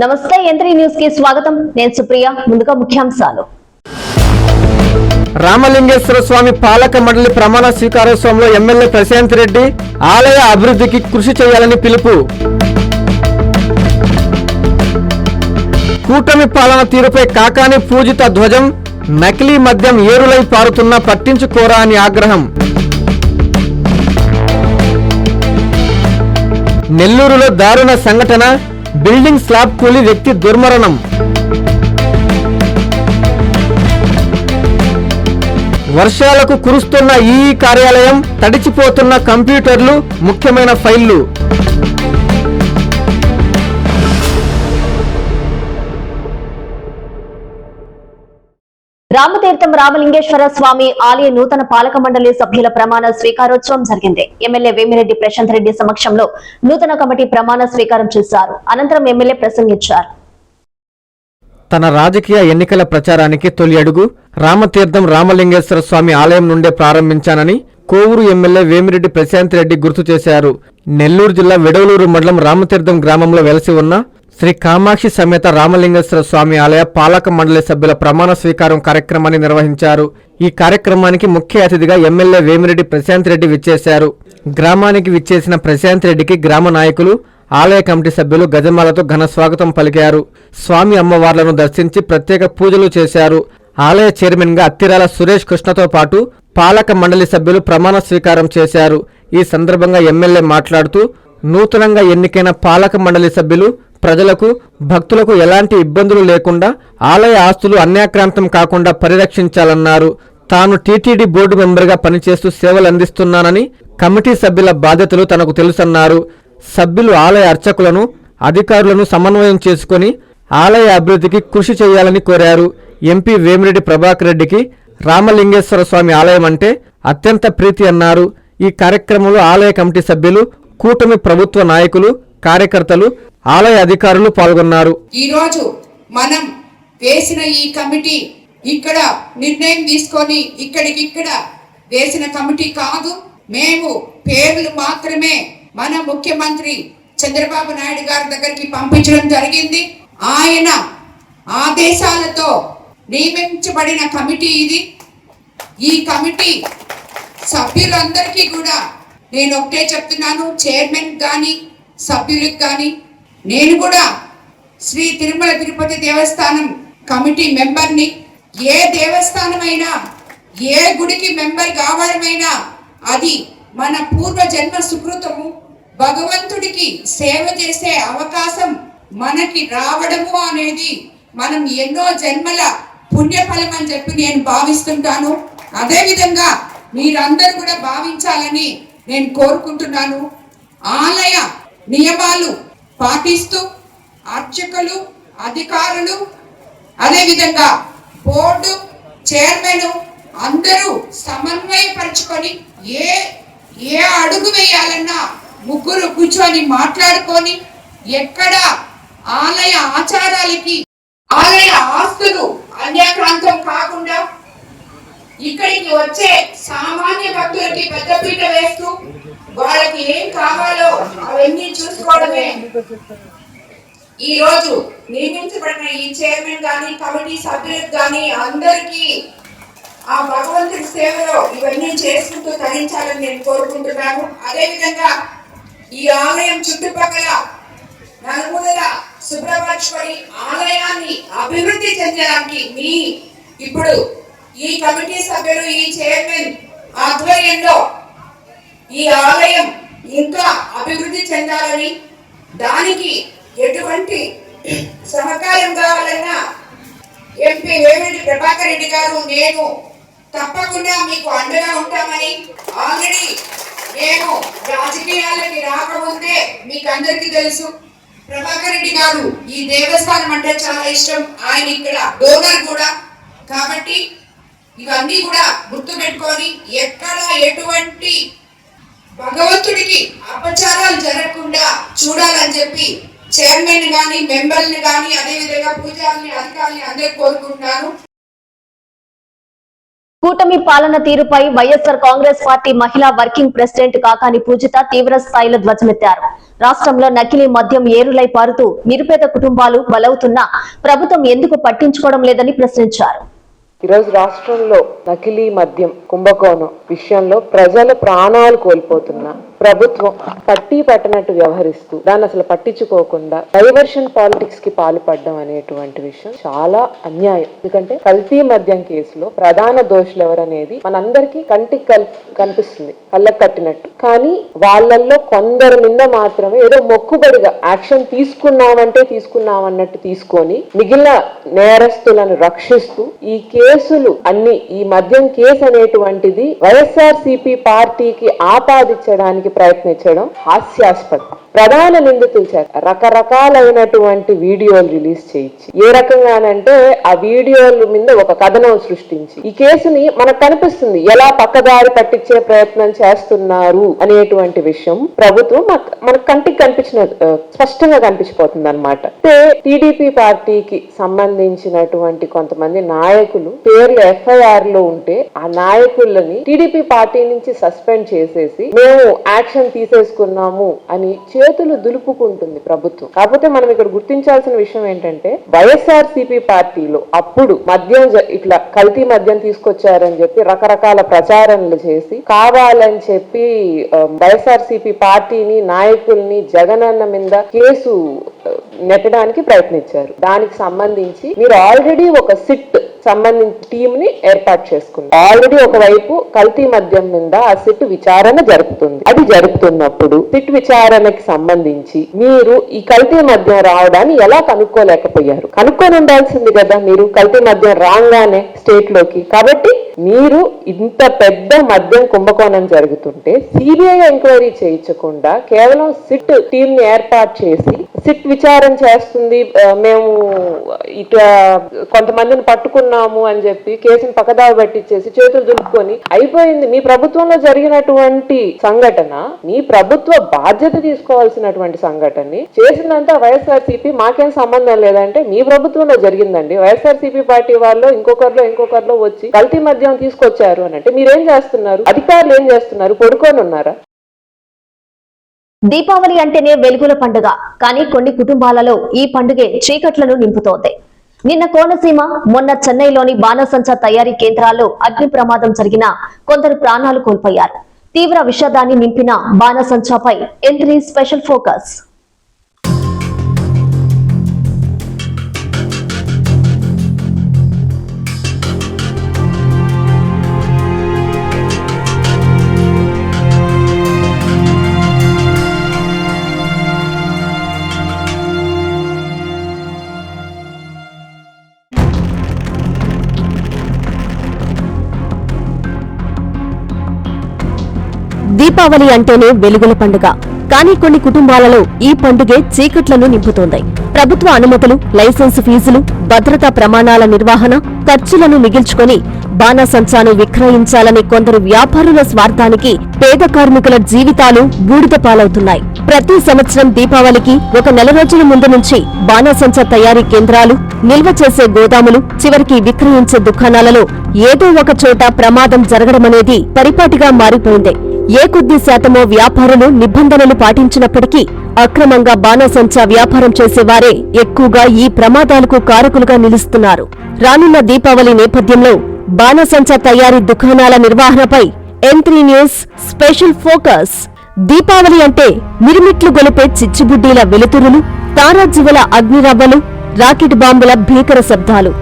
నమస్తే ఎంత్రీ న్యూస్కి స్వాగతం. నేను సుప్రియ ముందుగా ముఖ్యాంశాలు. రామలింగేశ్వర స్వామి పాలక మండలి ప్రమాణ స్వీకారోత్సవంలో ఎమ్మెల్యే ప్రశాంత్ రెడ్డి ఆలయ అభివృద్ధికి కృషి చేయాలని పిలుపు. కూటమి పాలన తీరుపై కాకాని పూజిత ధ్వజం నకిలీ మద్యం ఏరులై పారుతున్నా పట్టించుకోరా అని ఆగ్రహం. నెల్లూరులో దారుణ సంఘటన బిల్డింగ్ స్లాబ్ కూలి వ్యక్తి దుర్మరణం. వర్షాలకు కురుస్తున్న ఈ కార్యాలయం తడిచిపోతున్న కంప్యూటర్లు ముఖ్యమైన ఫైళ్ళు రామతీర్థం రామలింగేశ్వర స్వామి ఆలయ నూతన పాలక మండలి సభ్యుల ప్రమాణ స్వీకారోత్సవం జరిగింది. ఎమ్మెల్యే వేమిరెడ్డి ప్రశాంత్ రెడ్డి సమక్షంలో నూతన కమిటీ ప్రమాణ స్వీకారం చేశారు. అనంతరం ఎమ్మెల్యే ప్రసంగించారు. తన రాజకీయ ఎన్నికల ప్రచారానికి తొలి అడుగు రామతీర్థం రామలింగేశ్వర స్వామి ఆలయం నుండే ప్రారంభించానని కోవూరు ఎమ్మెల్యే వేమిరెడ్డి ప్రశాంత్ రెడ్డి గుర్తు చేశారు. నెల్లూరు జిల్లా వెడవలూరు మండలం రామతీర్థం గ్రామంలో వెలసి ఉన్న శ్రీ కామాక్షి సమేత రామలింగేశ్వర స్వామి ఆలయ పాలక మండలి సభ్యుల ప్రమాణ స్వీకారం కార్యక్రమాన్ని నిర్వహించారు. ఈ కార్యక్రమానికి ముఖ్య అతిథిగా ఎమ్మెల్యే వేమిరెడ్డి ప్రశాంత్ రెడ్డి విచ్చేశారు. గ్రామానికి విచ్చేసిన ప్రశాంత్ రెడ్డికి గ్రామ నాయకులు ఆలయ కమిటీ సభ్యులు గజమాలతో ఘన స్వాగతం పలికారు. స్వామి అమ్మవార్లను దర్శించి ప్రత్యేక పూజలు చేశారు. ఆలయ చైర్మన్గా అత్తిరాల సురేష్ కృష్ణతో పాటు పాలక మండలి సభ్యులు ప్రమాణ స్వీకారం చేశారు. ఈ సందర్భంగా ఎమ్మెల్యే మాట్లాడుతూ నూతనంగా ఎన్నికైన పాలక మండలి సభ్యులు ప్రజలకు భక్తులకు ఎలాంటి ఇబ్బందులు లేకుండా ఆలయ ఆస్తులు అన్యాక్రాంతం కాకుండా పరిరక్షించాలన్నారు. తాను టీటీడీ బోర్డు మెంబర్గా పనిచేస్తూ సేవలు అందిస్తున్నానని కమిటీ సభ్యుల బాధ్యతలు తనకు తెలుసన్నారు. సభ్యులు ఆలయ అర్చకులను అధికారులను సమన్వయం చేసుకొని ఆలయ అభివృద్ధికి కృషి చేయాలని కోరారు. ఎంపీ వేమిరెడ్డి ప్రభాకర్ రెడ్డికి రామలింగేశ్వర స్వామి ఆలయం అంటే అత్యంత ప్రీతి అన్నారు. ఈ కార్యక్రమంలో ఆలయ కమిటీ సభ్యులు కూటమి ప్రభుత్వ నాయకులు కార్యకర్తలు ఆలయ అధికారులు పాల్గొన్నారు. ఈరోజు మనం వేసిన ఈ కమిటీ ఇక్కడ నిర్ణయం తీసుకొని ఇక్కడికిక్కడ వేసిన కమిటీ కాదు మేము పేర్లు మాత్రమే మన ముఖ్యమంత్రి చంద్రబాబు నాయుడు గారి దగ్గరికి పంపించడం జరిగింది. ఆయన ఆదేశాలతో నియమించబడిన కమిటీ ఇది. ఈ కమిటీ సభ్యులందరికీ కూడా నేను ఒకటే చెప్తున్నాను చైర్మన్ కానీ సభ్యులకు కానీ నేను కూడా శ్రీ తిరుమల తిరుపతి దేవస్థానం కమిటీ మెంబర్ని ఏ దేవస్థానమైనా ఏ గుడికి మెంబర్ కావడమైనా అది మన పూర్వ జన్మ సుకృతము. భగవంతుడికి సేవ చేసే అవకాశం మనకి రావడము అనేది మనం ఎన్నో జన్మల పుణ్యఫలం అని చెప్పి నేను భావిస్తుంటాను. అదేవిధంగా మీరందరూ కూడా భావించాలని నేను కోరుకుంటున్నాను. ఆలయ నియమాలు పాటిస్తూ అర్చకులు అధికారులు అదేవిధంగా బోర్డు చైర్మన్ అందరూ సమన్వయపరచుకొని ఏ ఏ అడుగు వేయాలన్నా ముగ్గురు కూర్చొని మాట్లాడుకొని ఎక్కడ ఆలయ ఆచారాలకి ఆలయ ఆస్తులు అన్యాక్రాంతం కాకుండా ఇక్కడికి వచ్చే సామాన్య భక్తులకి పెద్దపీట వేస్తూ వాళ్ళకి ఏం కావాలో అవన్నీ చూసుకోవడమే. ఈ రోజు నియమించబడిన ఈ చైర్మన్ కానీ కమిటీ సభ్యులకు కానీ అందరికీ ఆ భగవంతుడి సేవలో ఇవన్నీ చేసుకుంటూ తరించాలని నేను కోరుకుంటున్నాను. అదేవిధంగా ఈ ఆలయం చుట్టుపక్కల నలుమూలల శుభ్రపరచుకొని ఆలయాన్ని అభివృద్ధి చెందడానికి మీ ఇప్పుడు ఈ కమిటీ సభ్యులు ఈ చైర్మన్ ఆధ్వర్యంలో ఈ ఆలయం ఇంకా అభివృద్ధి చెందాలని దానికి ఎటువంటి సహకారం కావాలన్నా ఎంపీ వేమిరెడ్డి ప్రభాకర్ రెడ్డి గారు నేను తప్పకుండా మీకు అండగా ఉంటామని ఆల్రెడీ నేను రాజకీయాలకి రాకముందే మీకు అందరికీ తెలుసు. ప్రభాకర్ రెడ్డి గారు ఈ దేవస్థానం అంటే చాలా ఇష్టం. ఆయన ఇక్కడ డోనర్ కూడా. కాబట్టి ఇవన్నీ కూడా గుర్తుపెట్టుకొని ఎక్కడ ఎటువంటి భగవంతుడికి అపచారాలు జరగకుండా చూడాలని చెప్పి చైర్మన్ గాని మెంబర్ని గాని అదే విధంగా పూజారిని అధికారులని అందరూ కోరుకుంటున్నాను కూటమి పాలన తీరుపై వైఎస్ఆర్ కాంగ్రెస్ పార్టీ మహిళా వర్కింగ్ ప్రెసిడెంట్ కాకాని పూజిత తీవ్ర స్థాయిలో ధ్వజమెత్తారు. రాష్ట్రంలో నకిలీ మద్యం ఏరులై పారుతూ నిరుపేద కుటుంబాలు బలవుతున్నా ప్రభుత్వం ఎందుకు పట్టించుకోవడం లేదని ప్రశ్నించారు. ఈరోజు రాష్ట్రంలో నకిలీ మద్యం కుంభకోణం విషయంలో ప్రజల ప్రాణాలు కోల్పోతున్నా ప్రభుత్వం పట్టి పట్టనట్టు వ్యవహరిస్తూ దాన్ని అసలు పట్టించుకోకుండా డైవర్షన్ పాలిటిక్స్కి పాల్పడడం అనేటువంటి విషయం చాలా అన్యాయం. ఎందుకంటే కల్తీ మద్యం కేసులో ప్రధాన దోషులు ఎవరనేది మనందరికీ కంటికి కల్ కనిపిస్తుంది. కళ్ళకు కట్టినట్టు. కానీ వాళ్ళల్లో కొందరి మీద మాత్రమే ఏదో మొక్కుబడిగా యాక్షన్ తీసుకున్నామంటే తీసుకున్నామన్నట్టు తీసుకొని మిగిలిన నేరస్తులను రక్షిస్తూ ఈ కేసులు అన్ని ఈ మద్యం కేసు అనేటువంటిది వైఎస్ఆర్ సిపి పార్టీకి ఆపాదించడానికి ప్రయత్నించడం హాస్యాస్పదం. ప్రధాన నిందితులు చేత రకరకాలైనటువంటి వీడియోలు రిలీజ్ చేయించి ఏ రకంగానంటే ఆ వీడియోల మీద ఒక కథనం సృష్టించి ఈ కేసుని మనకు కనిపిస్తుంది ఎలా పక్కదారి పట్టించే ప్రయత్నం చేస్తున్నారు అనేటువంటి విషయం ప్రభుత్వం మనకు- కంటికి కనిపించిన స్పష్టంగా కనిపించిపోతుంది అనమాట అంటే టీడీపీ పార్టీకి సంబంధించినటువంటి కొంతమంది నాయకులు పేర్లు ఎఫ్ఐఆర్లో ఉంటే ఆ నాయకులని టీడీపీ పార్టీ నుంచి సస్పెండ్ చేసేసి మేము యాక్షన్ తీసేసుకున్నాము అని చేతులు దులుపుకుంటుంది ప్రభుత్వం. కాకపోతే మనం ఇక్కడ గుర్తించాల్సిన విషయం ఏంటంటే వైఎస్ఆర్ సిపి పార్టీలో అప్పుడు మద్యం జ- ఇట్లా కల్తీ మద్యం తీసుకొచ్చారని చెప్పి రకరకాల ప్రచారణలు చేసి కావాలని చెప్పి వైఎస్ఆర్ సిపి పార్టీని నాయకుల్ని జగనన్న మీద కేసు నెట్టడానికి ప్రయత్నించారు. దానికి సంబంధించి మీరు ఆల్రెడీ ఒక సిట్ సంబంధించి టీమ్ని ఏర్పాటు చేసుకుంది ఆల్రెడీ ఒకవైపు కల్తీ మద్యం మీద ఆ సిట్ విచారణ జరుపుతుంది. అది జరుపుతున్నప్పుడు సిట్ విచారణకి సంబంధించి మీరు ఈ కల్తీ మద్యం రావడాన్ని ఎలా కనుక్కోలేకపోయారు? కనుక్కొని ఉండాల్సింది కదా మీరు కల్తీ మద్యం రాగానే స్టేట్లోకి కాబట్టి మీరు ఇంత పెద్ద మద్యం కుంభకోణం జరుగుతుంటే సిబిఐ ఎంక్వైరీ చేయించకుండా కేవలం సిట్ టీమ్ని ఏర్పాటు చేసి సిట్ విచారణ చేస్తుంది. మేము ఇట్లా కొంతమందిని పట్టుకున్నాము అని చెప్పి కేసుని పక్కదారి పట్టించేసి చేతులు దులుపుకొని అయిపోయింది. మీ ప్రభుత్వంలో జరిగినటువంటి సంఘటన మీ ప్రభుత్వ బాధ్యత తీసుకోవాల్సినటువంటి సంఘటనని చేసిందంతా వైఎస్ఆర్సీపీ మాకేం సంబంధం లేదంటే మీ ప్రభుత్వంలో జరిగిందండి. వైఎస్ఆర్సీపీ పార్టీ వాళ్ళు ఇంకొకరిలో ఇంకొకరిలో వచ్చి కల్తీ మద్యం తీసుకొచ్చారు అని అంటే మీరేం చేస్తున్నారు? అధికారులు ఏం చేస్తున్నారు? పడుకొని ఉన్నారా? దీపావళి అంటేనే వెలుగుల పండుగ. కానీ కొన్ని కుటుంబాలలో ఈ పండుగే చీకట్లను నింపుతోంది. నిన్న కోనసీమ మొన్న చెన్నైలోని బాణసంచా తయారీ కేంద్రాల్లో అగ్ని ప్రమాదం జరిగిన కొందరు ప్రాణాలు కోల్పోయారు. తీవ్ర విషాదాన్ని నింపిన బాణసంచపై M three special focus. Deepavali అంటేనే వెలుగుల పండుగ. కానీ కొన్ని కుటుంబాలలో ఈ పండుగే చీకట్లను నింపుతోంది. ప్రభుత్వ అనుమతులు లైసెన్స్ ఫీజులు భద్రతా ప్రమాణాల నిర్వహణ ఖర్చులను మిగిల్చుకొని బాణసంచాను విక్రయించాలని కొందరు వ్యాపారుల స్వార్థానికి పేద కార్మికుల జీవితాలు బూడిద పాలవుతున్నాయి. ప్రతి సంవత్సరం దీపావళికి ఒక నెల రోజుల ముందు నుంచి బాణసంచ తయారీ కేంద్రాలు నిల్వ చేసే గోదాములు చివరికి విక్రయించే దుకాణాలలో ఏదో ఒక చోట ప్రమాదం జరగడమనేది పరిపాటిగా మారిపోయింది. ఏ కొద్ది శాతమో వ్యాపారులు నిబంధనలు పాటించినప్పటికీ అక్రమంగా బాణసంచా వ్యాపారం చేసేవారే ఎక్కువగా ఈ ప్రమాదాలకు కారకులుగా నిలుస్తున్నారు. రానున్న దీపావళి నేపథ్యంలో బాణసంచా తయారీ దుకాణాల నిర్వహణపై M three news special focus. Deepavali అంటే మిరుమిట్లు గొలిపే చిచ్చుబుడ్డీల వెలుతురులు తారాజువల అగ్నిరవ్వలు రాకెట్ బాంబుల భీకర శబ్దాలు.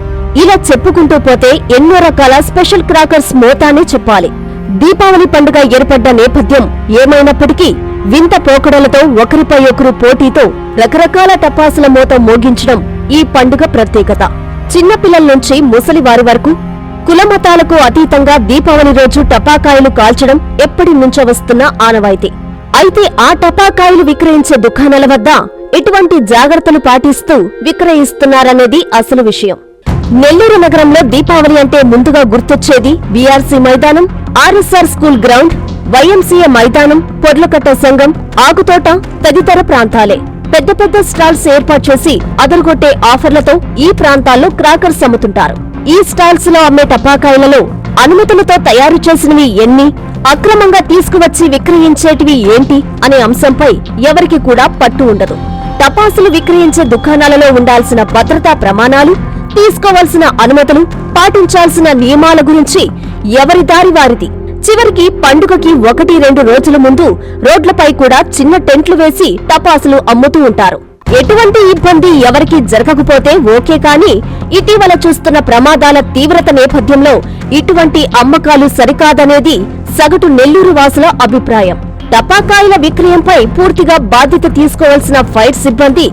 ఇలా చెప్పుకుంటూ పోతే ఎన్నో రకాల స్పెషల్ క్రాకర్స్ మోతానే చెప్పాలి. దీపావళి పండుగ ఏర్పడ్డ నేపథ్యం ఏమైనప్పటికీ వింత పోకడలతో ఒకరిపై ఒకరు పోటీతో రకరకాల టపాసుల మూత మోగించడం ఈ పండుగ ప్రత్యేకత. చిన్నపిల్లల నుంచి ముసలి వారి వరకు కులమతాలకు అతీతంగా దీపావళి రోజు టపాకాయలు కాల్చడం ఎప్పటి నుంచో వస్తున్న ఆనవాయితీ. అయితే ఆ టపాకాయలు విక్రయించే దుకాణాల వద్ద ఎటువంటి జాగ్రత్తలు పాటిస్తూ విక్రయిస్తున్నారనేది అసలు విషయం. నెల్లూరు నగరంలో దీపావళి అంటే ముందుగా గుర్తొచ్చేది బీఆర్సీ మైదానం ఆర్ఎస్ఆర్ స్కూల్ గ్రౌండ్ వైఎంసీఏ మైదానం పొర్లకట్ట సంఘం ఆకుతోట తదితర ప్రాంతాలే. పెద్ద పెద్ద స్టాల్స్ ఏర్పాటు చేసి అదరగొట్టే ఆఫర్లతో ఈ ప్రాంతాల్లో క్రాకర్స్ అమ్ముతుంటారు. ఈ స్టాల్స్లో అమ్మే టపాకాయలలో అనుమతులతో తయారు చేసినవి ఎన్ని అక్రమంగా తీసుకువచ్చి విక్రయించేటివి ఏంటి అనే అంశంపై ఎవరికి కూడా పట్టు ఉండదు. టపాసులు విక్రయించే దుకాణాలలో ఉండాల్సిన భద్రతా ప్రమాణాలు తీసుకోవాల్సిన అనుమతులు పాటించాల్సిన నియమాల గురించి ఎవరి దారి వారిది? చివరికి పండుగకి ఒకటి రెండు రోజుల ముందు రోడ్లపై కూడా చిన్న టెంట్లు వేసి టపాసులు అమ్ముతూ ఉంటారు. ఎటువంటి ఇబ్బంది ఎవరికి జరగకపోతే ఓకే కానీ ఇటీవల చూస్తున్న ప్రమాదాల తీవ్రత నేపథ్యంలో ఇటువంటి అమ్మకాలు సరికాదనేది సగటు నెల్లూరు వాసుల అభిప్రాయం. టపాకాయల విక్రయంపై పూర్తిగా బాధ్యత తీసుకోవాల్సిన ఫైర్ సిబ్బంది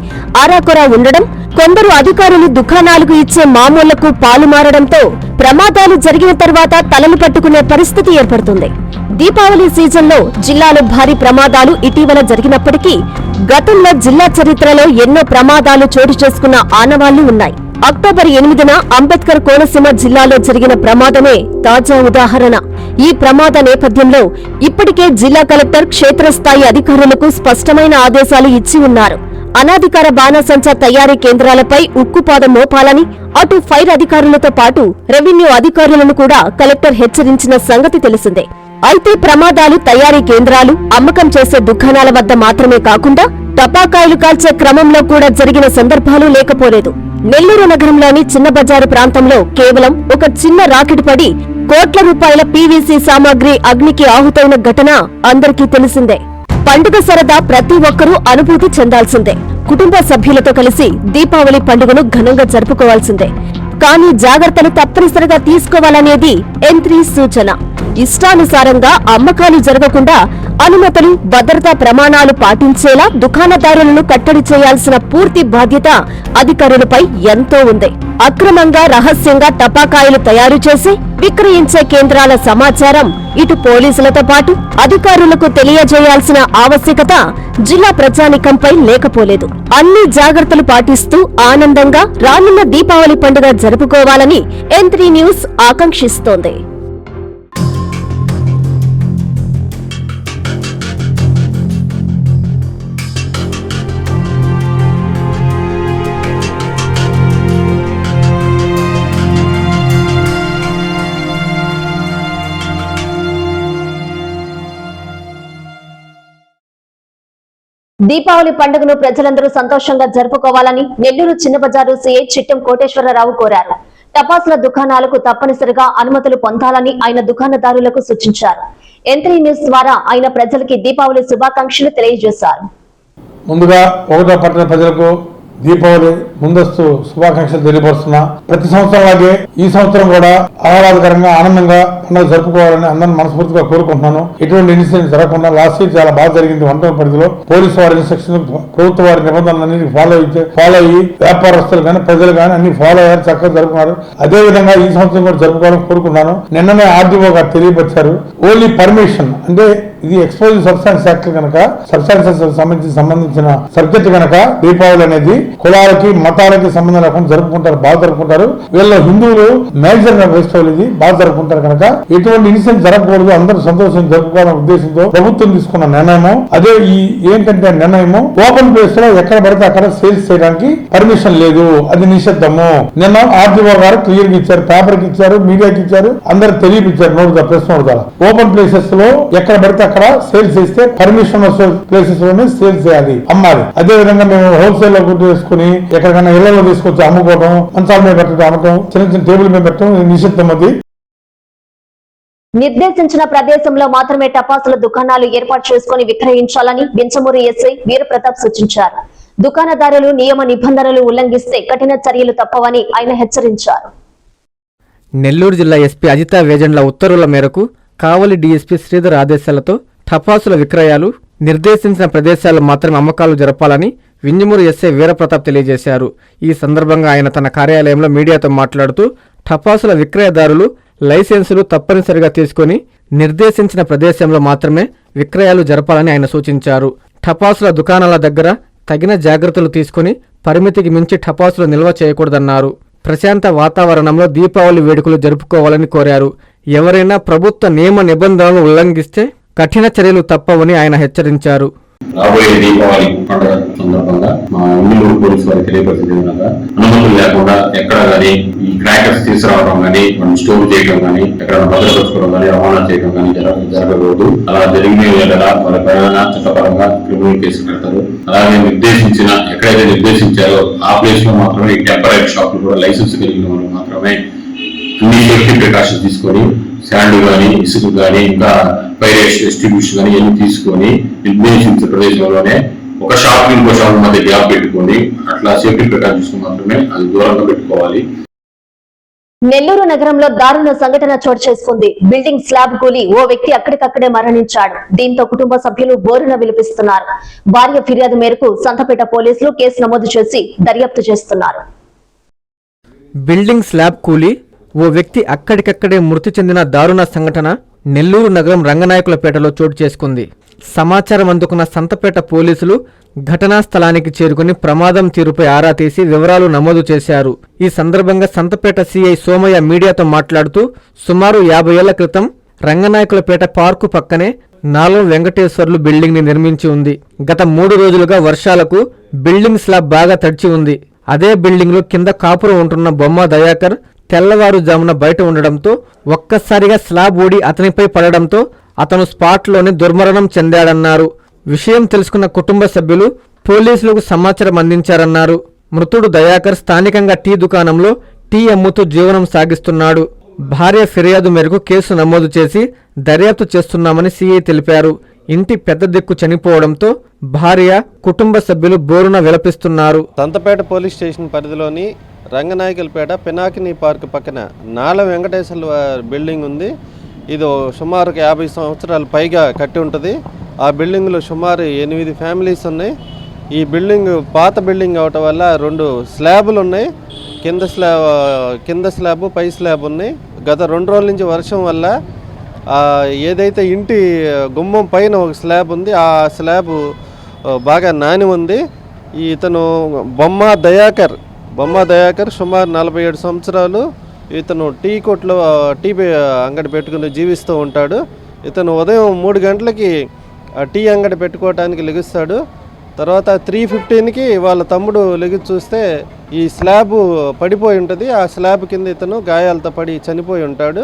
ఆరాకొరా ఉండడం కొందరు అధికారులు దుకాణాలకు ఇచ్చే మామూళ్ళకు పాలు మారడంతో ప్రమాదాలు జరిగిన తర్వాత తలలు పట్టుకునే పరిస్థితి ఏర్పడుతుంది. దీపావళి సీజన్లో జిల్లాలో భారీ ప్రమాదాలు ఇటీవల జరిగినప్పటికీ గతంలో జిల్లా చరిత్రలో ఎన్నో ప్రమాదాలు చోటు చేసుకున్న ఆనవాళ్ళు ఉన్నాయి. అక్టోబర్ ఎనిమిదిన అంబేద్కర్ కోనసీమ జిల్లాలో జరిగిన ప్రమాదమే తాజా ఉదాహరణ. ఈ ప్రమాద నేపథ్యంలో ఇప్పటికే జిల్లా కలెక్టర్ క్షేత్రస్థాయి అధికారులకు స్పష్టమైన ఆదేశాలు ఇచ్చి ఉన్నారు. అనాధికార బాణసంచా తయారీ కేంద్రాలపై ఉక్కుపాదం మోపాలని అటు ఫైర్ అధికారులతో పాటు రెవెన్యూ అధికారులను కూడా కలెక్టర్ హెచ్చరించిన సంగతి తెలిసిందే. అయితే ప్రమాదాలు తయారీ కేంద్రాలు అమ్మకం చేసే దుకాణాల వద్ద మాత్రమే కాకుండా టపాకాయలు కాల్చే క్రమంలో కూడా జరిగిన సందర్భాలు లేకపోలేదు. నెల్లూరు నగరంలోని చిన్న బజారు ప్రాంతంలో కేవలం ఒక చిన్న రాకెట్ పడి కోట్ల రూపాయల పీవీసీ సామాగ్రి అగ్నికి ఆహుతైన ఘటన అందరికీ తెలిసిందే. పండుగ సరదా ప్రతి ఒక్కరూ అనుభూతి చెందాల్సిందే. కుటుంబ సభ్యులతో కలిసి దీపావళి పండుగను ఘనంగా జరుపుకోవాల్సిందే. కానీ జాగ్రత్తలు తప్పనిసరిగా తీసుకోవాలనేది ఎంత్రీ సూచన. ఇష్టానుసారంగా అమ్మకాలు జరగకుండా అనుమతులు భద్రతా ప్రమాణాలు పాటించేలా దుకాణదారులను కట్టడి చేయాల్సిన పూర్తి బాధ్యత అధికారులపై ఎంతో ఉంది. అక్రమంగా రహస్యంగా టపాకాయలు తయారు చేసి విక్రయించే కేంద్రాల సమాచారం ఇటు పోలీసులతో పాటు అధికారులకు తెలియజేయాల్సిన ఆవశ్యకత జిల్లా ప్రజానికంపై లేకపోలేదు. అన్ని జాగ్రత్తలు పాటిస్తూ ఆనందంగా రానున్న దీపావళి పండుగ జరుపుకోవాలని ఎన్ న్యూస్ ఆకాంక్షిస్తోంది. దీపావళి పండుగను ప్రజలందరూ సంతోషంగా జరుపుకోవాలని నెల్లూరు చిన్న బజారు సీఐ చిట్టం కోటేశ్వరరావు కోరారు. టపాసుల దుకాణాలకు తప్పనిసరిగా అనుమతులు పొందాలని ఆయన దుకాణదారులకు సూచించారు. ఎంత్రీ న్యూస్ ద్వారా ఆయన ప్రజలకి దీపావళి శుభాకాంక్షలు తెలియజేశారు. ముందుగా ఒకటో పట్టణ ప్రజలకు దీపావళి ముందస్తు శుభాకాంక్షలు తెలియపరుస్తున్నా ప్రతి సంవత్సరం లాగే ఈ సంవత్సరం కూడా ఆహ్లాదకరంగా ఆనందంగా పండుగ జరుపుకోవాలని అందరిని మనస్ఫూర్తిగా కోరుకుంటున్నాను. ఎటువంటి ఇన్సిడెంట్ జరగకుండా లాస్ట్ ఇయర్ చాలా బాగా జరిగింది వంటల పరిధిలో. పోలీసు వారి ఇన్స్ట్రక్షన్ ప్రభుత్వ వారి నిబంధనలన్నీ ఫాలో అయితే ఫాలో అయ్యి వ్యాపారస్తులు కానీ ప్రజలు కానీ అన్ని ఫాలో అయ్యారు చక్కగా జరుపుకున్నారు. అదే విధంగా ఈ సంవత్సరం కూడా జరుపుకోవాలని కోరుకున్నాను నిన్ననే ఆర్డీఓ గారు తెలియపరిచారు. ఓన్లీ పర్మిషన్ అంటే ఇది ఎక్స్పోజ్ సబ్స్టాన్స్ యాక్ట్ కనుక సబ్స్టాన్సెస్ సంబంధించి సంబంధించిన సబ్జెక్ట్ కనుక దీపావళి అనేది కులాలకి మతాలకి సంబంధం లేకుండా జరుపుకుంటారు బాగా జరుపుకుంటారు. వీళ్ళు హిందువులు మేజర్ ఫెస్టివల్ ఇది బాగా జరుపుకుంటారు కనుక. ఎటువంటి ఇన్సిడెంట్ జరగకూడదు అందరూ సంతోషం జరుపుకోవాలనే ఉద్దేశంతో ప్రభుత్వం తీసుకున్న నిర్ణయము. అదే ఈ ఏంటంటే నిర్ణయము ఓపెన్ ప్లేస్లో ఎక్కడ పడితే అక్కడ సేల్స్ చేయడానికి పర్మిషన్ లేదు. అది నిషిద్ధము. నిన్న ఆర్టీఓ గారు క్లియర్ ఇచ్చారు పేపర్కి ఇచ్చారు మీడియాకి ఇచ్చారు అందరు తెలియపించారు నోట్ ప్రశ్న ఓపెన్ ప్లేసెస్లో ఎక్కడ పడితే అక్కడ సేల్స్ చేస్తే పర్మిషన్ ప్లేసెస్లోనే సేల్స్ చేయాలి అమ్మాలి. అదే విధంగా మేము హోల్సేల్లో గుర్తు వేసుకుని ఎక్కడికైనా ఇళ్ళలో తీసుకొచ్చి అమ్ముకోవడం మంచాల మీద పెట్టడం అమ్మటం చిన్న చిన్న టేబుల్ మీద పెట్టడం నిషిద్ధం అది. నిర్దేశించిన ప్రదేశంలో మాత్రమే టపాసుల దుకాణాలు ఏర్పాటు చేసుకుని విక్రయించాలని బించమూరి ఎస్ఐ వీరప్రతాప్ సూచించారు. దుకాణదారులు నియమ నిబంధనలు ఉల్లంఘిస్తే కఠిన చర్యలు తప్పవని ఆయన హెచ్చరించారు. నెల్లూరు జిల్లా ఎస్పీ అజితా వేజండ్ల ఉత్తర్వుల మేరకు కావలి డీఎస్పీ శ్రీధర్ ఆదేశాలతో టపాసుల విక్రయాలు నిర్దేశించిన ప్రదేశాల్లో మాత్రమే అమ్మకాలు జరపాలని వింజమూరు ఎస్ఐ వీరప్రతాప్ తెలియజేశారు. ఈ సందర్భంగా ఆయన తన కార్యాలయంలో మీడియాతో మాట్లాడుతూ టపాసుల విక్రయదారులు లైసెన్సులు తప్పనిసరిగా తీసుకొని నిర్దేశించిన ప్రదేశంలో మాత్రమే విక్రయాలు జరపాలని ఆయన సూచించారు. టపాసుల దుకాణాల దగ్గర తగిన జాగ్రత్తలు తీసుకుని పరిమితికి మించి టపాసులు నిల్వ చేయకూడదన్నారు. ప్రశాంత వాతావరణంలో దీపావళి వేడుకలు జరుపుకోవాలని కోరారు. ఎవరైనా ప్రభుత్వ నియమ నిబంధనలను ఉల్లంఘిస్తే కఠిన చర్యలు తప్పవని ఆయన హెచ్చరించారు. రాబోయే దీపావళి పండుగ సందర్భంగా మా ఇల్లు పోలీసు వారికి తెలియపరిచింది అనుమతులు లేకుండా ఎక్కడ గానీ ఈ క్రాకర్స్ తీసుకురావడం గానీ మనం స్టోర్ చేయడం గానీ ఎక్కడ భద్రపరచుకోవడం గానీ రవాణా చేయడం గానీ జరగకూడదు. అలా జరిగిన ఎడల వాళ్ళ పైన చట్టపరంగా క్రిమినల్ కేసు పెడతారు. అలాగే నిర్దేశించిన ఎక్కడైతే నిర్దేశించారో ఆ ప్లేస్లో మాత్రమే ఈ టెంపరీ షాపులు కూడా లైసెన్స్ కలిగిన వాళ్ళు మాత్రమే అన్ని సేఫ్టీ ప్రికాషన్స్ తీసుకొని శాండ్ కానీ ఇసుక కానీ ఇంకా పైరేట్ డిస్ట్రిబ్యూషన్ కానీ ఇవన్నీ తీసుకొని నిర్దేశించిన ప్రదేశంలోనే ఒక షాప్ ఇంకో షాప్ మధ్య గ్యాప్ పెట్టుకొని అట్లా సేఫ్టీ ప్రికాషన్స్ మాత్రమే అది దూరంగా పెట్టుకోవాలి. నెల్లూరు నగరంలో దారుణ సంఘటన చోటు చేసుకుంది. బిల్డింగ్ స్లాబ్ కూలి ఓ వ్యక్తి అక్కడికక్కడే మరణించాడు. దీంతో కుటుంబ సభ్యులు బోరున విలిపిస్తున్నారు. భార్య ఫిర్యాదు మేరకు సంతపేట పోలీసులు కేసు నమోదు చేసి దర్యాప్తు చేస్తున్నారు. బిల్డింగ్ స్లాబ్ కూలి ఓ వ్యక్తి అక్కడికక్కడే మృతి చెందిన దారుణ సంఘటన నెల్లూరు నగరం రంగనాయకులపేటలో చోటు చేసుకుంది. సమాచారం అందుకున్న సంతపేట పోలీసులు ఘటనా స్థలానికి చేరుకుని ప్రమాదం తీరుపై ఆరా తీసి వివరాలు నమోదు చేశారు. ఈ సందర్భంగా సంతపేట సీఐ సోమయ్య మీడియాతో మాట్లాడుతూ సుమారు యాభై ఏళ్ళ క్రితం రంగనాయకులపేట పార్కు పక్కనే నాలం వెంకటేశ్వర్లు బిల్డింగ్ని నిర్మించి ఉంది. గత మూడు రోజులుగా వర్షాలకు బిల్డింగ్ స్లాబ్ బాగా తడిచి ఉంది. అదే బిల్డింగ్లో కింద కాపురం ఉంటున్న బొమ్మ దయాకర్ తెల్లవారుజామున బయట ఉండడంతో ఒక్కసారిగా స్లాబ్ ఊడి అతనిపై పడడంతో అతను స్పాట్లోనే దుర్మరణం చెందాడన్నారు. విషయం తెలుసుకున్న కుటుంబ సభ్యులు పోలీసులకు సమాచారం అందించారన్నారు. మృతుడు దయాకర్ స్థానికంగా టీ దుకాణంలో టీ అమ్ముతూ జీవనం సాగిస్తున్నాడు. భార్య ఫిర్యాదు మేరకు కేసు నమోదు చేసి దర్యాప్తు చేస్తున్నామని సీఐ తెలిపారు. ఇంటి పెద్ద దిక్కు చనిపోవడంతో భార్య కుటుంబ సభ్యులు బోరున విలపిస్తున్నారు. సంతపేట పోలీస్ స్టేషన్ పరిధిలోని రంగనాయకులపేట పినాకిని పార్క్ పక్కన నాల వెంకటేశ్వర్ల బిల్డింగ్ ఉంది. ఇది సుమారు యాభై సంవత్సరాల పైగా కట్టి ఉంటుంది. ఆ బిల్డింగ్లో సుమారు ఎనిమిది ఫ్యామిలీస్ ఉన్నాయి. ఈ బిల్డింగ్ పాత బిల్డింగ్ అవటం వల్ల రెండు స్లాబులు ఉన్నాయి. కింద స్లాబ్ కింద స్లాబ్ పై స్లాబ్ ఉన్నాయి. గత రెండు రోజుల నుంచి వర్షం వల్ల ఏదైతే ఇంటి గుమ్మం పైన ఒక స్లాబ్ ఉంది ఆ స్లాబ్ బాగా నాని ఉంది. ఈ ఇతను బొమ్మ దయాకర్ బొమ్మ దయాకర్ సుమారు నలభై ఏడు సంవత్సరాలు. ఇతను టీ కొట్లో టీ అంగడి పెట్టుకుని జీవిస్తూ ఉంటాడు. ఇతను ఉదయం మూడు గంటలకి ఆ టీ అంగడి పెట్టుకోవడానికి లెగుస్తాడు. తర్వాత త్రీ ఫిఫ్టీన్కి వాళ్ళ తమ్ముడు లెగి చూస్తే ఈ స్లాబ్ పడిపోయి ఉంటుంది. ఆ స్లాబ్ కింద ఇతను గాయాలతో పడి చనిపోయి ఉంటాడు.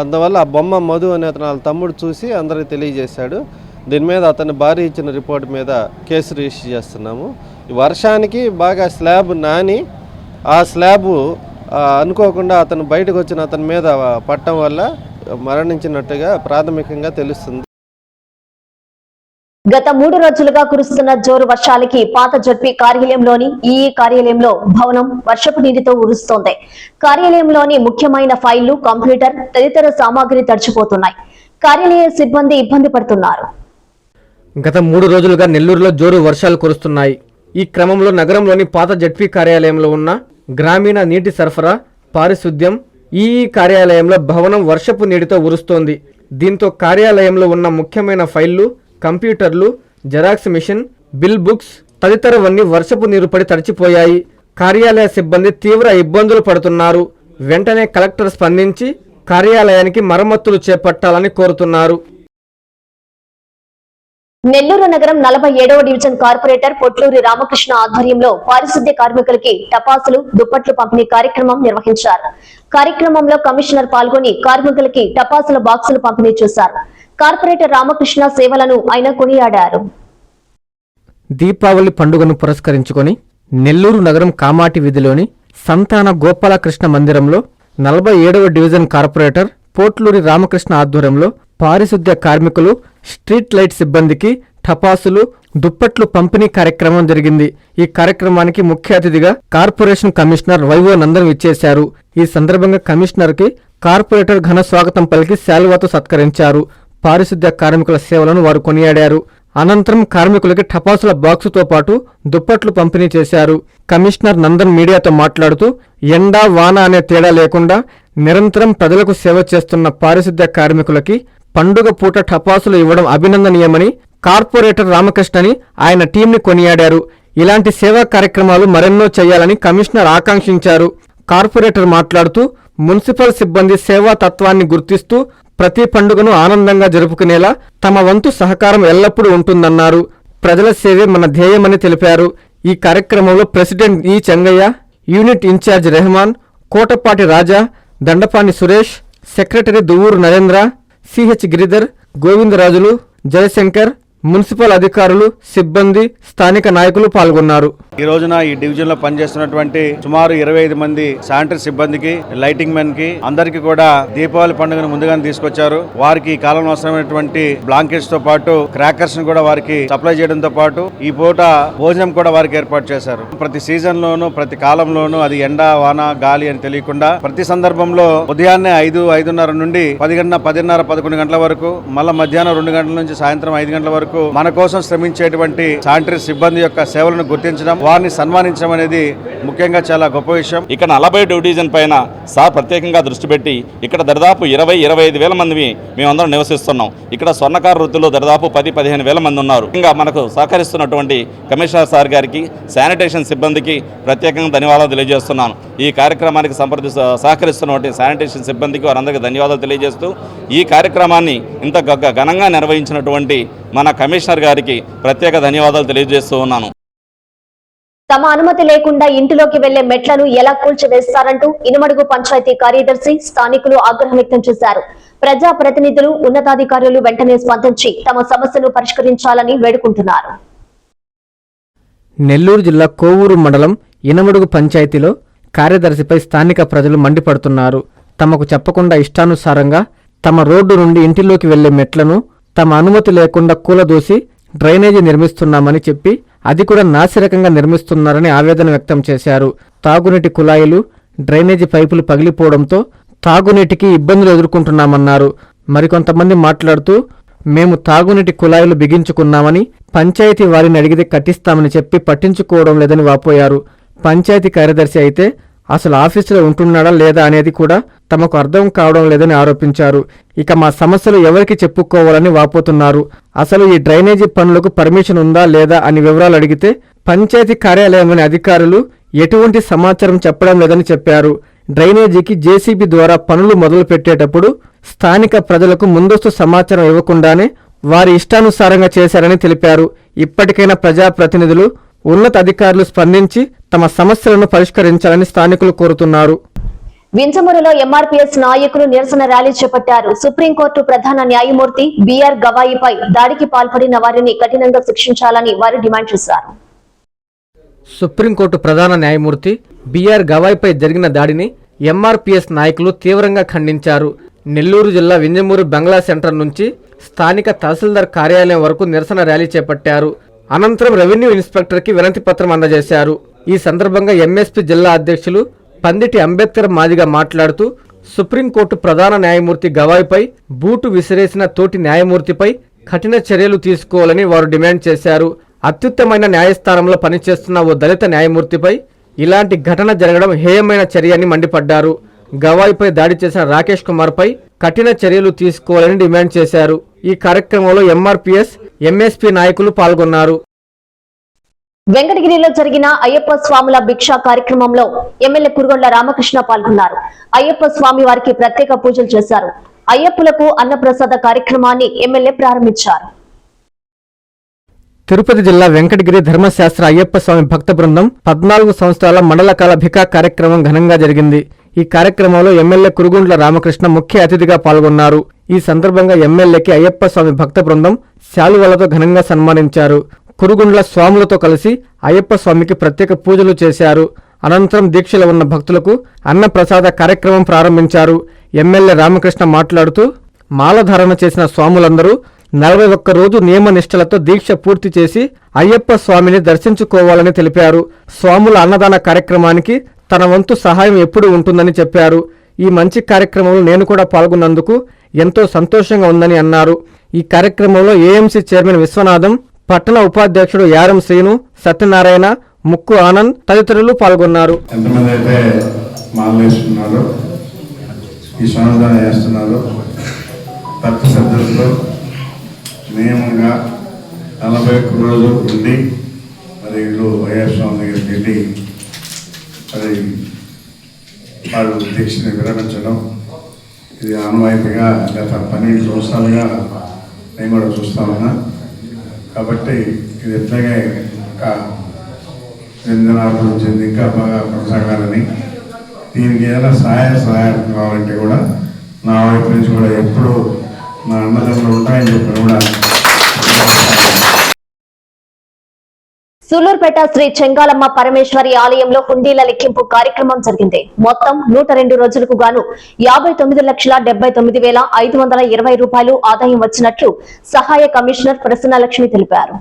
అందువల్ల ఆ బొమ్మ మధు అనే అతను వాళ్ళ తమ్ముడు చూసి అందరికి తెలియజేశాడు. దీని మీద అతని భార్య ఇచ్చిన రిపోర్ట్ మీద కేసు రిజిస్టర్ చేస్తున్నాము. ఈ వర్షానికి బాగా స్లాబ్ నాని ఆ స్లాబ్ అనుకోకుండా అతను బయటకు వచ్చిన అతని మీద పట్టడం వల్ల మరణించినట్టుగా ప్రాథమికంగా తెలుస్తుంది. గత మూడు రోజులుగా కురుస్తున్న జోరు వర్షాలకి పాత జడ్పీ కార్యాలయంలోని ఈ కార్యాలయంలో భవనం వర్షపు నీటితో ఉరుస్తోంది. కార్యాలయంలోని ముఖ్యమైన ఫైళ్ళు కంప్యూటర్ తదితర సామాగ్రి తడిచిపోతున్నాయి. కార్యాలయ సిబ్బంది ఇబ్బంది పడుతున్నారు. గత మూడు రోజులుగా నెల్లూరులో జోరు వర్షాలు కురుస్తున్నాయి. ఈ క్రమంలో నగరంలోని పాత జడ్పీ కార్యాలయంలో ఉన్న గ్రామీణ నీటి సరఫరా పారిశుద్ధ్యం ఈఈ కార్యాలయంలో భవనం వర్షపు నీటితో ఉరుస్తోంది. దీంతో కార్యాలయంలో ఉన్న ముఖ్యమైన ఫైళ్ళు కంప్యూటర్లు జెరాక్స్ మిషన్ బిల్ బుక్స్ తదితరవన్నీ వర్షపు నీరు పడి తడిచిపోయాయి. కార్యాలయ సిబ్బంది తీవ్ర ఇబ్బందులు పడుతున్నారు. వెంటనే కలెక్టర్ స్పందించి కార్యాలయానికి మరమ్మతులు చేపట్టాలని కోరుతున్నారు. నెల్లూరు నగరం నలభై ఏడవ డివిజన్ కార్పొరేటర్ పొట్లూరి రామకృష్ణ ఆధ్వర్యంలో పారిశుద్ధ్య కార్మికులకి టపాసులు దుప్పట్లు పంపిణీ కార్యక్రమం నిర్వహించారు. కార్యక్రమంలో కమిషనర్ పాల్గొని కార్మికులకి టపాసుల బాక్సులు పంపిణీ చేశారు. కార్పొరేటర్ రామకృష్ణ సేవలను ఆయన కొనియాడారు. దీపావళి పండుగను పురస్కరించుకొని నెల్లూరు నగరం కామాటి వీధిలోని సంతాన గోపాలకృష్ణ మందిరంలో నలభై ఏడవ డివిజన్ కార్పొరేటర్ పోట్లూరి రామకృష్ణ ఆధ్వర్యంలో పారిశుద్ధ్య కార్మికులు స్ట్రీట్ లైట్ సిబ్బందికి టపాసులు దుప్పట్లు పంపిణీ కార్యక్రమం జరిగింది. ఈ కార్యక్రమానికి ముఖ్య అతిథిగా కార్పొరేషన్ కమిషనర్ వైవో నందన్ ఇచ్చేశారు ఈ సందర్భంగా కమిషనర్కి కార్పొరేటర్ ఘన స్వాగతం పలికి శాలువాతో సత్కరించారు. పారిశుద్ధ్య కార్మికుల సేవలను వారు కొనియాడారు. అనంతరం కార్మికులకి టపాసుల బాక్సుతో పాటు దుప్పట్లు పంపిణీ చేశారు. కమిషనర్ నందన్ మీడియాతో మాట్లాడుతూ ఎండా వాన అనే తేడా లేకుండా నిరంతరం ప్రజలకు సేవ చేస్తున్న పారిశుద్ధ్య కార్మికులకి పండుగ పూట టపాసులు ఇవ్వడం అభినందనీయమని కార్పొరేటర్ రామకృష్ణని ఆయన టీంని కొనియాడారు. ఇలాంటి సేవా కార్యక్రమాలు మరెన్నో చేయాలని కమిషనర్ ఆకాంక్షించారు. కార్పొరేటర్ మాట్లాడుతూ మున్సిపల్ సిబ్బంది సేవా తత్వాన్ని గుర్తిస్తూ ప్రతి పండుగను ఆనందంగా జరుపుకునేలా తమ వంతు సహకారం ఎల్లప్పుడూ ఉంటుందన్నారు. ప్రజల సేవే మన ధ్యేయమని తెలిపారు. ఈ కార్యక్రమంలో president E Chengaiah unit incharge Rehman Kotapati Raja Dandapani Suresh secretary Duvvuru Narendra CH Giridhar Govindarajulu Jayashankar municipal అధికారులు సిబ్బంది స్థానిక నాయకులు పాల్గొన్నారు. ఈ రోజున ఈ డివిజన్లో పనిచేస్తున్నటువంటి సుమారు ఇరవై ఐదు మంది శానిటరీ సిబ్బందికి లైటింగ్ మెన్కి అందరికి కూడా దీపావళి పండుగను ముందుగానే తీసుకొచ్చారు. వారికి ఈ కాలంలో అవసరమైనటువంటి బ్లాంకెట్స్తో పాటు క్రాకర్స్ని కూడా వారికి సప్లై చేయడంతో పాటు ఈ పూట భోజనం కూడా వారికి ఏర్పాటు చేశారు. ప్రతి సీజన్ లోను ప్రతి కాలంలోనూ అది ఎండ వాన గాలి అని తెలియకుండా ప్రతి సందర్భంలో ఉదయాన్నే ఐదు ఐదున్నర నుండి పది గంటల పదిన్నర పదకొండు గంటల వరకు మళ్ళా మధ్యాహ్నం రెండు గంటల నుంచి సాయంత్రం ఐదు గంటల వరకు మన కోసం శ్రమించేటువంటి శానిటరీ సిబ్బంది యొక్క సేవలను గుర్తించడం వారిని సన్మానించడం అనేది ముఖ్యంగా చాలా గొప్ప విషయం. ఇక్కడ నలభై డివిజన్ పైన సార్ ప్రత్యేకంగా దృష్టి పెట్టి ఇక్కడ దరిదాపు ఇరవై ఇరవై ఐదు వేల మంది మేమందరం నివసిస్తున్నాం. ఇక్కడ స్వర్ణకార వృత్తిలో దరిదాపు పది పదిహేను వేల మంది ఉన్నారు. ఇంకా మనకు సహకరిస్తున్నటువంటి కమిషనర్ సార్ గారికి శానిటేషన్ సిబ్బందికి ప్రత్యేకంగా ధన్యవాదాలు తెలియజేస్తున్నాను. ఈ కార్యక్రమానికి సంప్రది సహకరిస్తున్నటువంటి శానిటేషన్ సిబ్బందికి వారందరికీ ధన్యవాదాలు తెలియజేస్తూ ఈ కార్యక్రమాన్ని ఇంత గ- ఘనంగా నిర్వహించినటువంటి మన కమిషనర్ గారికి ప్రత్యేక ధన్యవాదాలు తెలియజేస్తూ ఉన్నాను. తమ అనుమతి లేకుండా ఇంటిలోకి వెళ్ళే మెట్లను ఎలా కూల్చివేస్తారంటూ ఇనుమడుగు పంచాయతీ కార్యదర్శి స్థానికులు ఆగ్రహం వ్యక్తం చేశారు. ప్రజా ప్రతినిధులు ఉన్నతాధికారులు వెంటనే స్పందించి తమ సమస్యను పరిష్కరించాలని వేడుకుంటున్నారు. నెల్లూరు జిల్లా కోవూరు మండలం ఇనమడుగు పంచాయతీలో కార్యదర్శిపై స్థానిక ప్రజలు మండిపడుతున్నారు. తమకు చెప్పకుండా ఇష్టానుసారంగా తమ రోడ్డు నుండి ఇంటిలోకి వెళ్ళే మెట్లను తమ అనుమతి లేకుండా కూలదోసి డ్రైనేజీ నిర్మిస్తున్నామని చెప్పి అది కూడా నాసిరకంగా నిర్మిస్తున్నారని ఆవేదన వ్యక్తం చేశారు. తాగునీటి కుళాయిలు డ్రైనేజీ పైపులు పగిలిపోవడంతో తాగునీటికి ఇబ్బందులు ఎదుర్కొంటున్నామన్నారు. మరికొంతమంది మాట్లాడుతూ మేము తాగునీటి కుళాయిలు బిగించుకున్నామని పంచాయతీ వారిని అడిగితే కట్టిస్తామని చెప్పి పట్టించుకోవడం లేదని వాపోయారు. పంచాయతీ కార్యదర్శి అయితే అసలు ఆఫీసులో ఉంటున్నాడా లేదా అనేది కూడా తమకు అర్థం కావడం లేదని ఆరోపించారు. ఇక మా సమస్యలు ఎవరికి చెప్పుకోవాలని వాపోతున్నారు. అసలు ఈ డ్రైనేజీ పనులకు పర్మిషన్ ఉందా లేదా అని వివరాలు అడిగితే పంచాయతీ కార్యాలయంలోని అధికారులు ఎటువంటి సమాచారం చెప్పడం లేదని చెప్పారు. డ్రైనేజీకి జేసీబీ ద్వారా పనులు మొదలు పెట్టేటప్పుడు స్థానిక ప్రజలకు ముందస్తు సమాచారం ఇవ్వకుండానే వారి ఇష్టానుసారంగా చేశారని తెలిపారు. ఇప్పటికైనా ప్రజాప్రతినిధులు ఉన్నత అధికారులు స్పందించి తమ సమస్యలను పరిష్కరించాలని స్థానికులు కోరుతున్నారు. వింజమూరులో ఎంఆర్పీఎస్ నాయకులు నిరసన ర్యాలీ చేపట్టారు. సుప్రీంకోర్టు ప్రధాన న్యాయమూర్తి బిఆర్ గవాయిపై దాడికి పాల్పడిన వారిని కఠినంగా శిక్షించాలని వారు డిమాండ్ చేశారు. సుప్రీంకోర్టు ప్రధాన న్యాయమూర్తి బిఆర్ గవాయ్పై జరిగిన దాడిని ఎంఆర్పీఎస్ నాయకులు తీవ్రంగా ఖండించారు. నెల్లూరు జిల్లా వింజమూరు బంగ్లా సెంటర్ నుంచి స్థానిక తహసీల్దార్ కార్యాలయం వరకు నిరసన ర్యాలీ చేపట్టారు. అనంతరం రెవెన్యూ ఇన్స్పెక్టర్కి వినతి పత్రం అందజేశారు. ఈ సందర్భంగా ఎంఎస్పీ జిల్లా అధ్యక్షులు పందిటి అంబేద్కర్ మాదిగా మాట్లాడుతూ సుప్రీంకోర్టు ప్రధాన న్యాయమూర్తి గవాయ్పై బూటు విసిరేసిన తోటి న్యాయమూర్తిపై కఠిన చర్యలు తీసుకోవాలని వారు డిమాండ్ చేశారు. అత్యుత్తమైన న్యాయస్థానంలో పనిచేస్తున్న ఓ దళిత న్యాయమూర్తిపై ఇలాంటి ఘటన జరగడం హేయమైన చర్య అని మండిపడ్డారు. గవాయిపై దాడి చేసిన రాకేష్ కుమార్పై కఠిన చర్యలు తీసుకోవాలని డిమాండ్ చేశారు. ఈ కార్యక్రమంలో ఎంఆర్పీఎస్ ఎంఎస్పీ నాయకులు పాల్గొన్నారు. వెంకటగిరిలో జరిగిన అయ్యప్ప స్వాముల భిక్ష కార్యక్రమంలో ఎమ్మెల్యే కురుగొండ రామకృష్ణ పాల్గొన్నారు. అయ్యప్ప స్వామి వారికి ప్రత్యేక పూజలు చేశారు. అయ్యప్పులకు అన్నప్రసాద కార్యక్రమాన్ని ఎమ్మెల్యే ప్రారంభించారు. తిరుపతి జిల్లా వెంకటగిరి ధర్మశాస్త్ర అయ్యప్ప స్వామి భక్త బృందం పద్నాలుగు సంవత్సరాల మండలకాల భికా కార్యక్రమం ఘనంగా జరిగింది. ఈ కార్యక్రమంలో ఎమ్మెల్యే కురుగుండ్ల రామకృష్ణ ముఖ్య అతిథిగా పాల్గొన్నారు. ఈ సందర్భంగా ఎమ్మెల్యేకి అయ్యప్ప స్వామి భక్త బృందం శాలువలతో ఘనంగా సన్మానించారు. కురుగుండ్ల స్వాములతో కలిసి అయ్యప్ప స్వామికి ప్రత్యేక పూజలు చేశారు. అనంతరం దీక్షలో ఉన్న భక్తులకు అన్నప్రసాద కార్యక్రమం ప్రారంభించారు. ఎమ్మెల్యే రామకృష్ణ మాట్లాడుతూ మాలధారణ చేసిన స్వాములందరూ నలభై ఒక్క రోజు నియమ నిష్టలతో దీక్ష పూర్తి చేసి అయ్యప్ప స్వామిని దర్శించుకోవాలని తెలిపారు. స్వాముల అన్నదాన కార్యక్రమానికి తన వంతు సహాయం ఎప్పుడూ ఉంటుందని చెప్పారు. ఈ మంచి కార్యక్రమంలో నేను కూడా పాల్గొన్నందుకు ఎంతో సంతోషంగా ఉందని అన్నారు. ఈ కార్యక్రమంలో ఏఎంసీ చైర్మన్ విశ్వనాథం పట్టణ ఉపాధ్యక్షుడు యారం శ్రీను సత్యనారాయణ ముక్కు ఆనంద్ తదితరులు పాల్గొన్నారు. ఎంతమంది అయితే మాలలు ఈ సమాధానం చేస్తున్నారు భక్తి శ్రద్ధలతో నియమంగా నలభై ఒక్క రోజు ఉండి మరి ఇల్లు వైఎస్ స్వామి దగ్గరికి వెళ్ళి మరి వాళ్ళు దీక్షని విరమించడం ఇది ఆనవాయితీగా గత పన్నెండు సంవత్సరాలుగా నేను కూడా చూస్తా ఉన్నా. కాబట్టి ఇది ఎట్లాగే ఇంకా చెందినాభివృద్ధి చెంది ఇంకా బాగా కొనసాగాలని. దీనికి ఏదైనా సహాయ సహాయం కావాలంటే కూడా నా వైపు నుంచి కూడా ఎప్పుడూ నా అన్నదమ్ములు ఉంటాయని చెప్పిన కూడా సూలూరుపేట శ్రీ చెంగాలమ్మ పరమేశ్వరి ఆలయంలో హుండీల లెక్కింపు కార్యక్రమం జరిగింది. మొత్తం నూట రెండు రోజులకు గాను యాభై తొమ్మిది లక్షల డెబ్బై తొమ్మిది వేల ఐదు వందల ఇరవై రూపాయలు ఆదాయం వచ్చినట్లు సహాయ కమిషనర్ ప్రసన్నలక్ష్మి తెలిపారు.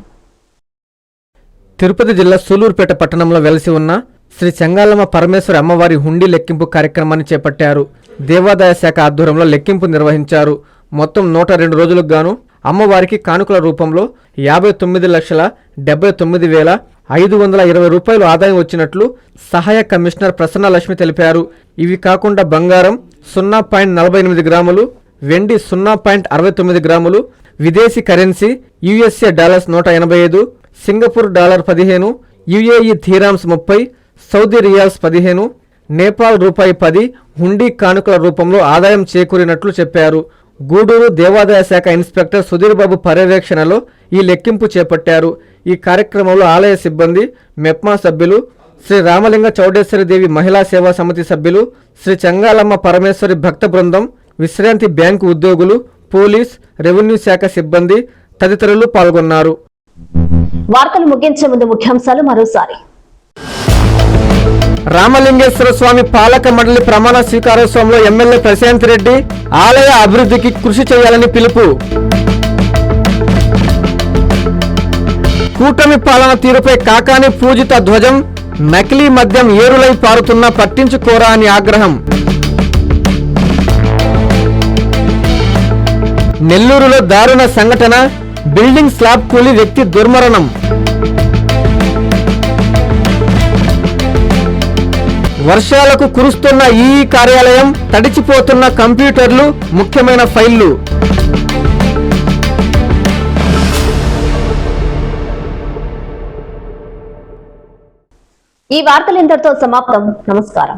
తిరుపతి జిల్లా సూలూరుపేట పట్టణంలో వెలసి ఉన్న శ్రీ చెంగాలమ్మ పరమేశ్వరి అమ్మవారి హుండీ లెక్కింపు కార్యక్రమాన్ని చేపట్టారు. దేవాదాయ శాఖ ఆధ్వర్యంలో లెక్కింపు నిర్వహించారు. మొత్తం నూట రెండు రోజులకు గాను అమ్మవారికి కానుకల రూపంలో యాభై తొమ్మిది లక్షల డెబ్బై తొమ్మిది వేల ఐదు వందల ఇరవై రూపాయలు ఆదాయం వచ్చినట్లు సహాయ కమిషనర్ ప్రసన్నలక్ష్మి తెలిపారు. ఇవి కాకుండా బంగారం సున్నా పాయింట్ నలభై ఎనిమిది గ్రాములు వెండి సున్నా పాయింట్ అరవై తొమ్మిది గ్రాములు విదేశీ కరెన్సీ యుఎస్ఏ డాలర్స్ నూట ఎనభై ఐదు సింగపూర్ డాలర్ పదిహేను యుఏఈ థీరామ్స్ ముప్పై సౌదీ రియాల్స్ పదిహేను నేపాల్ రూపాయి పది హుండీ కానుకల రూపంలో ఆదాయం చేకూరినట్లు చెప్పారు. గూడూరు దేవాదాయ శాఖ ఇన్స్పెక్టర్ సుధీర్ బాబు పర్యవేక్షణలో ఈ లెక్కింపు చేపట్టారు. ఈ కార్యక్రమంలో ఆలయ సిబ్బంది మెప్మా సభ్యులు శ్రీ రామలింగ చౌడేశ్వరి దేవి మహిళా సేవా సమితి సభ్యులు శ్రీ చంగాలమ్మ పరమేశ్వరి భక్త బృందం విశ్రాంతి బ్యాంకు ఉద్యోగులు పోలీస్ రెవెన్యూ శాఖ సిబ్బంది తదితరులు పాల్గొన్నారు. వార్తలు ముగించే ముందు ముఖ్యాంశాలు మరోసారి. రామలింగేశ్వర స్వామి పాలక మండలి ప్రమాణ స్వీకారోత్సవంలో ఎమ్మెల్యే ప్రశాంత్ రెడ్డి ఆలయ అభివృద్ధికి కృషి చేయాలని పిలుపు. కూటమి పాలన తీరుపై కాకాని పూజిత ధ్వజం నకిలీ మద్యం ఏరులై పారుతున్నా పట్టించుకోరా అని ఆగ్రహం. నెల్లూరులో దారుణ సంఘటన బిల్డింగ్ స్లాబ్ కూలి వ్యక్తి దుర్మరణం. వర్షాలకు కురుస్తున్న ఈ కార్యాలయం తడిచిపోతున్న కంప్యూటర్లు ముఖ్యమైన ఫైళ్ళు ఈ వార్తలు ఇంతటితో సమాప్తం. నమస్కారం.